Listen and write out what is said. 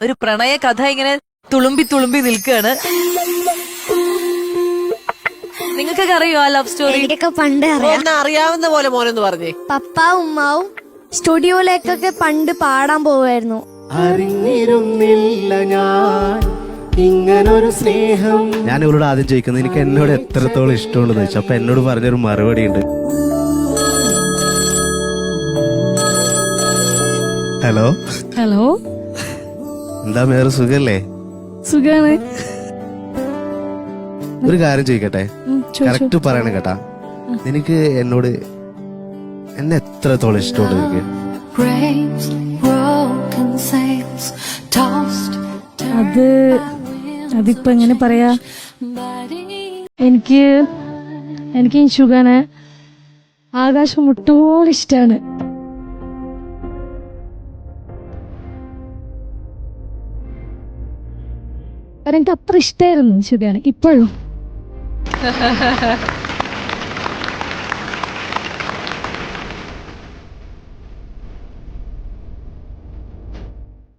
ഒരു പ്രണയ കഥ ഇങ്ങനെ തുളുമ്പി തുളുമ്പി നിൽക്കുകയാണ്. നിങ്ങൾക്കൊക്കെ അറിയോ ആ ലവ് സ്റ്റോറി എനിക്കൊക്കെ പണ്ട് അറിയാം. ഒന്ന് അറിയാവുന്ന പോലെ മോനൊന്ന് പറഞ്ഞേ. പപ്പ ഉമ്മാവും സ്റ്റുഡിയോയിലേക്കൊക്കെ പണ്ട് പാടാൻ പോവായിരുന്നു അറിഞ്ഞിരുന്നില്ല ഞാൻ. ഇങ്ങനൊരു സ്നേഹം ഞാൻ ഇവരോട് ആദ്യം ചോദിക്കുന്നത് എനിക്ക് എന്നോട് എത്രത്തോളം ഇഷ്ടമുണ്ടെന്ന് ചോദിച്ചു. അപ്പൊ എന്നോട് പറഞ്ഞൊരു മറുപടി ഉണ്ട് ഹലോ? ഹലോ? എന്താ മേറെ സുഖല്ലേ? സുഖാണ്. ഒരു കാര്യം ചോദിക്കട്ടെ. കറക്റ്റ് പറയണം കേട്ടാ. നിനക്ക് എന്നോട് എന്നെ എത്രത്തോളം ഇഷ്ടമുണ്ട് നിനക്ക്? അത് അതിപ്പോ എങ്ങനെ പറയാ? എനിക്ക് എനിക്ക് ഈ ഷുഗാനെ ആകാശം ഒട്ടുപോലെ ഇഷ്ടാണ്. കാരണം എനിക്ക് അത്ര ഇഷ്ടമായിരുന്നു ശരിയാണ് ഇപ്പോഴും.